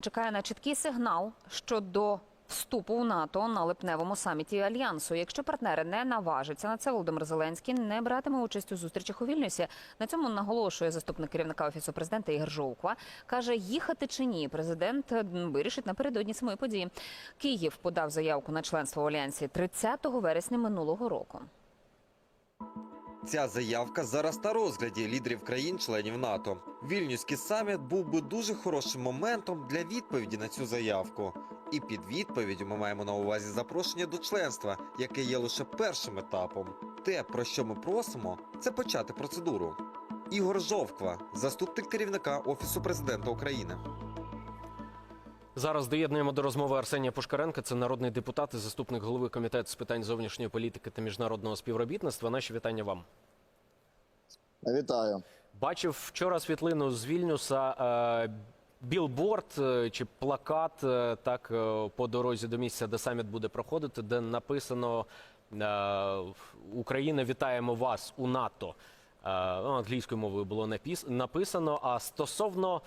чекає на чіткий сигнал щодо вступу в НАТО на липневому саміті альянсу. Якщо партнери не наважаться на це, Володимир Зеленський не братиме участь у зустрічах у Вільнюсі. На цьому наголошує заступник керівника офісу президента Ігор Жовква. каже, їхати чи ні, президент вирішить напередодні самої події. Київ подав заявку на членство в альянсі 30 вересня минулого року. Ця заявка зараз на розгляді лідерів країн-членів НАТО. Вільнюський саміт був би дуже хорошим моментом для відповіді на цю заявку. І під відповіддю ми маємо на увазі запрошення до членства, яке є лише першим етапом. Те, про що ми просимо, це почати процедуру. Ігор Жовква, заступник керівника Офісу президента України. Зараз доєднуємо до розмови Арсенія Пушкаренка. Це народний депутат і заступник голови комітету з питань зовнішньої політики та міжнародного співробітництва. Наші вітання вам. Вітаю. Бачив вчора світлину з Вільнюса. Е, білборд е, чи плакат е, так по дорозі до місця, де саміт буде проходити, де написано Україна, вітаємо вас у НАТО. Ну, англійською мовою було написано. А стосовно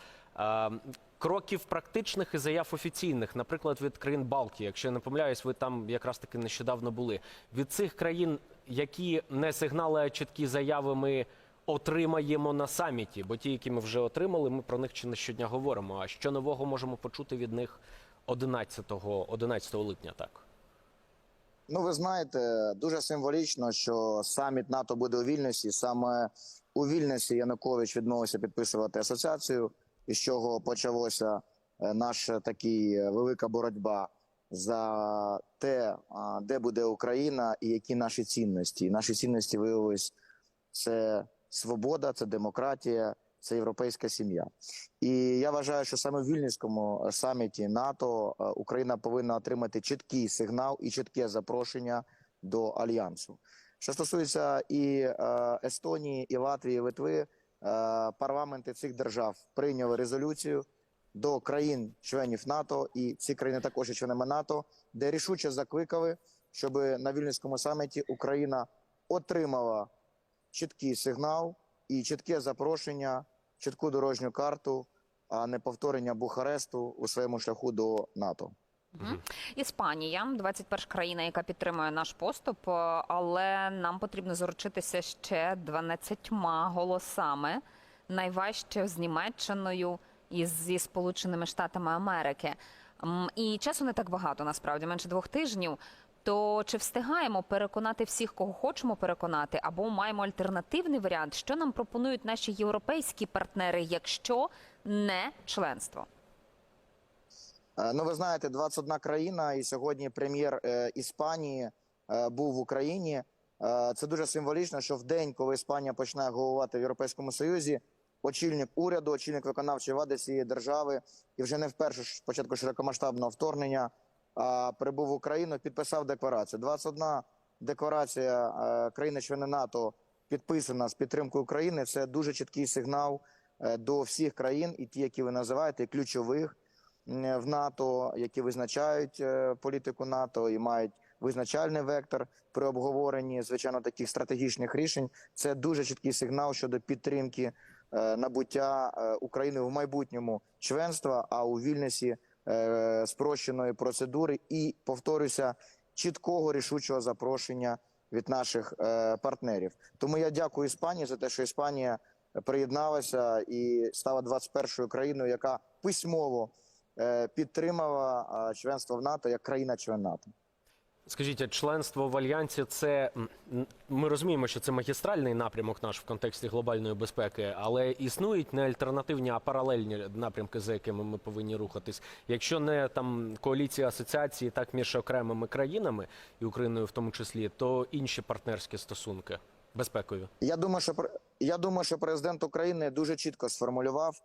кроків практичних і заяв офіційних, наприклад, від країн Балтії, якщо я не помиляюсь, ви там якраз таки нещодавно були. Від цих країн, які не сигнали, а чіткі заяви, ми отримаємо на саміті, бо ті, які ми вже отримали, ми про них чи не щодня говоримо. А що нового можемо почути від них 11, 11 липня? Так. Ну, ви знаєте, дуже символічно, що саміт НАТО буде у Вільнюсі. Саме у Вільнюсі Янукович відмовився підписувати асоціацію, із чого почалося е, наша такий е, велика боротьба за те, де буде Україна і які наші цінності. Наші цінності виявились це свобода, це демократія, це європейська сім'я. І я вважаю, що саме в Вільнюському саміті НАТО е, Україна повинна отримати чіткий сигнал і чітке запрошення до альянсу. Що стосується і е, Естонії, і Латвії, і Литви, е, парламенти цих держав прийняли резолюцію до країн-членів НАТО, і ці країни також є членами НАТО, де рішуче закликали, щоб на Вільнюському саміті Україна отримала чіткий сигнал і чітке запрошення, чітку дорожню карту, а не повторення Бухаресту у своєму шляху до НАТО. Мгм. Іспанія 21 країна, яка підтримує наш поступ, е, але нам потрібно заручитися ще 12 голосами, найважче з Німеччиною і зі Сполученими Штатами Америки. І часу не так багато, насправді менше двох тижнів. То чи встигаємо переконати всіх, кого хочемо переконати, або маємо альтернативний варіант, що нам пропонують наші європейські партнери, якщо не членство? Е, Ну, ви знаєте, 21 країна, і сьогодні прем'єр е, Іспанії е, був в Україні. Це дуже символічно, що в день, коли Іспанія починає головувати в Європейському Союзі, очільник уряду, очільник виконавчої влади цієї держави, і вже не вперше спочатку широкомасштабного вторгнення а, прибув в Україну, підписав декларацію. 21 декларація країни-члени НАТО підписана з підтримкою України. Це дуже чіткий сигнал до всіх країн, і ті, які ви називаєте, ключових в НАТО, які визначають е, політику НАТО і мають визначальний вектор при обговоренні звичайно таких стратегічних рішень. Це дуже чіткий сигнал щодо підтримки е, набуття е, України в майбутньому членства, а у Вільнюсі е, спрощеної процедури і повторюся чіткого рішучого запрошення від наших е, партнерів. Тому я дякую Іспанії за те, що Іспанія приєдналася і стала 21-ю країною, яка письмово е, підтримала е, членство в НАТО як країна-член НАТО. Скажіть, а членство в альянсі це ми розуміємо, що це магістральний напрямок наш в контексті глобальної безпеки, але існують не альтернативні, а паралельні напрямки, за якими ми повинні рухатись. Якщо не там коаліція асоціації, так між окремими країнами і Україною в тому числі, то інші партнерські стосунки безпекові. Я думаю, що я думаю, що президент України дуже чітко сформулював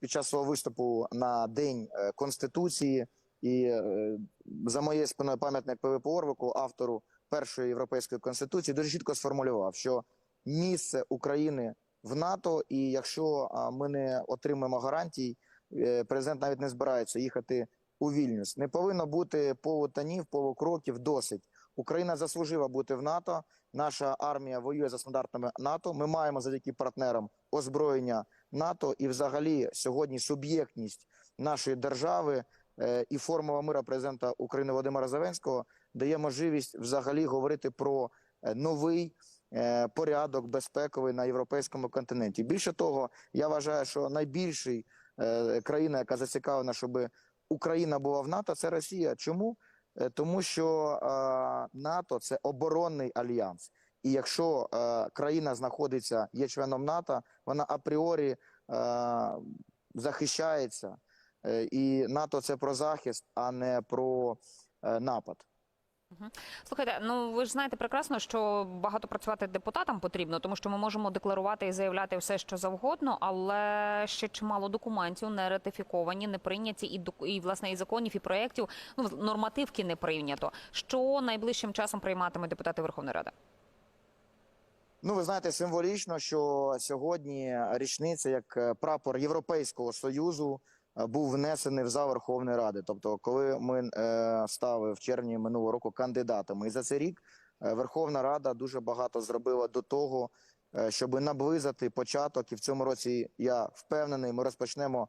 під час свого виступу на день е, конституції, і е, за моєю спиною пам'ятник ПВП Орвику, автору першої європейської конституції, дуже чітко сформулював, що місце України в НАТО, і якщо ми не отримаємо гарантій, е, президент навіть не збирається їхати у Вільнюс. Не повинно бути полутонів, полукроків, досить. Україна заслужила бути в НАТО. Наша армія воює за стандартами НАТО. Ми маємо завдяки партнерам озброєння НАТО і, взагалі, сьогодні суб'єктність нашої держави е, і формула мира президента України Володимира Зеленського дає можливість взагалі говорити про е, новий е, порядок безпековий на європейському континенті. Більше того, я вважаю, що найбільший країна, яка зацікавлена, щоб Україна була в НАТО, це Росія. Чому? Е, Тому що е, НАТО це оборонний альянс. І якщо е, країна знаходиться, є членом НАТО, вона апріорі захищається. І НАТО це про захист, а не про напад. Слухайте, ну ви ж знаєте прекрасно, що багато працювати депутатам потрібно, тому що ми можемо декларувати і заявляти все, що завгодно, але ще чимало документів не ратифіковані, не прийняті, і і власне і законів, і проєктів, ну нормативки не прийнято. Що найближчим часом прийматимуть депутати Верховної Ради? Ну, ви знаєте, символічно, що сьогодні річниця як е, прапор Європейського союзу був внесений в зал Верховної Ради. Тобто, коли ми е, стали в червні минулого року кандидатами, і за цей рік е, Верховна Рада дуже багато зробила до того, е, щоб наблизити початок. І в цьому році я впевнений, ми розпочнемо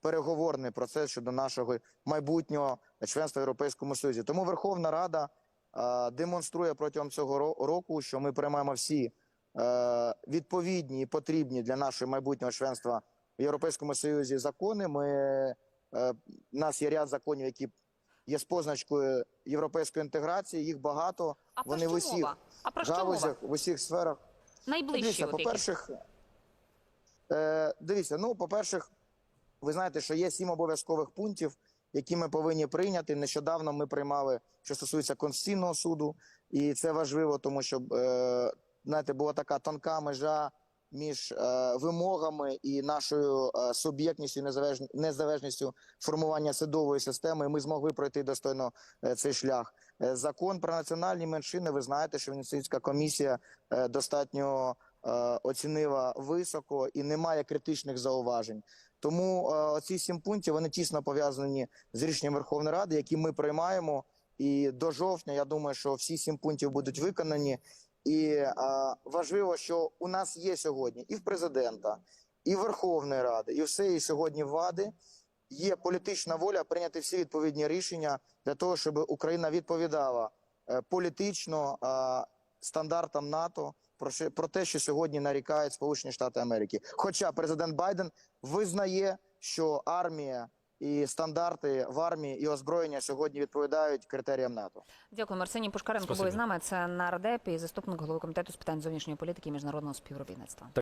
переговорний процес щодо нашого майбутнього членства в Європейському Союзі. Тому Верховна Рада е, демонструє протягом цього року, що ми приймаємо всі е, відповідні і потрібні для нашого майбутнього членства в Європейському Союзі закони. Ми, е, у нас є ряд законів, які є з позначкою європейської інтеграції. Їх багато А про Вони в усіх? А про галузях, в усіх сферах. Найближчі Дивіться, по-перше, е, дивіться, ну, по-перше, ви знаєте, що є сім обов'язкових пунктів, які ми повинні прийняти. Нещодавно ми приймали, що стосується Конституційного суду, і це важливо, тому що е, знаєте, була така тонка межа між е, вимогами і нашою е, суб'єктністю, і незалежн- незалежністю формування судової системи. І ми змогли пройти достойно е, цей шлях. Е, Закон про національні меншини. Ви знаєте, що Венеційська комісія е, достатньо е, оцінила високо і немає критичних зауважень. Тому е, ці сім пунктів вони тісно пов'язані з рішенням Верховної Ради, які ми приймаємо. І до жовтня я думаю, що всі сім пунктів будуть виконані. І е, важливо, що у нас є сьогодні і в президента, і в Верховної Ради, і і сьогодні влади є політична воля прийняти всі відповідні рішення для того, щоб Україна відповідала е, політично е, стандартам НАТО про про те, що сьогодні нарікають Сполучені Штати Америки. Хоча президент Байден визнає, що армія і стандарти в армії і озброєння сьогодні відповідають критеріям НАТО. Дякую, Арсеній Пушкаренко був із нами. Це нардеп і заступник голови комітету з питань зовнішньої політики і міжнародного співробітництва.